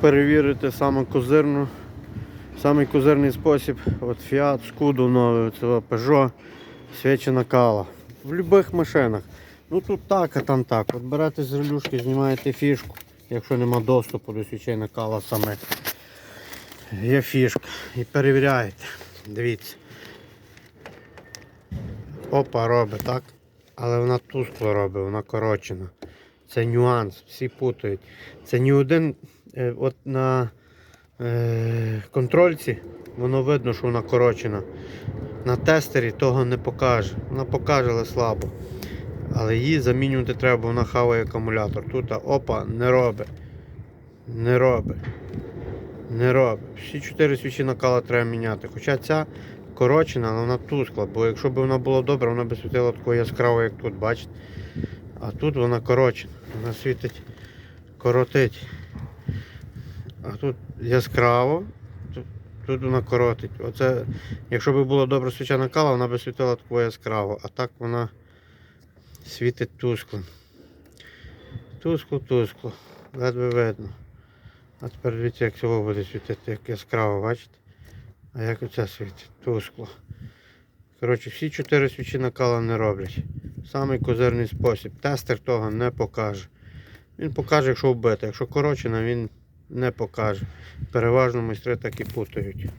перевірити саме козирну, самий козирний спосіб. От Fiat, Scudo новий, це Peugeot, свічена кала. В будь-яких машинах. Ну тут так, а там так. От берете з релюшки, знімаєте фішку, якщо нема доступу до свічейна кала саме. Є фішка. І перевіряєте. Дивіться. Опа робить, так? Але вона тускло робить, вона корочена. Це нюанс, всі путають. Це ні один, от на е, контрольці воно видно, що вона корочена. На тестері того не покаже. Вона покаже, але слабо. Але її замінювати треба, бо вона хаває акумулятор. Тут опа, не робить. Не робить. Не робить. Всі чотири свічі накала треба міняти. Хоча ця корочена, але вона тускла, бо якщо б вона була добра, вона б світила такою яскраво, як тут, бачите. А тут вона корочена. Вона світить, коротить. А тут яскраво, тут, тут вона коротить. Оце, якщо б була добра свічана кала, вона б світила такою яскраво. А так вона світить тускло. Тускло, тускло. Ледве видно. А тепер дивіться, як цього буде світити, як яскраво, бачите? А як оце світить? Тускло. Коротше, всі чотири свічі накала не роблять. Самий козирний спосіб. Тестер того не покаже. Він покаже, якщо вбити. Якщо коротше, він не покаже. Переважно майстри так і путають.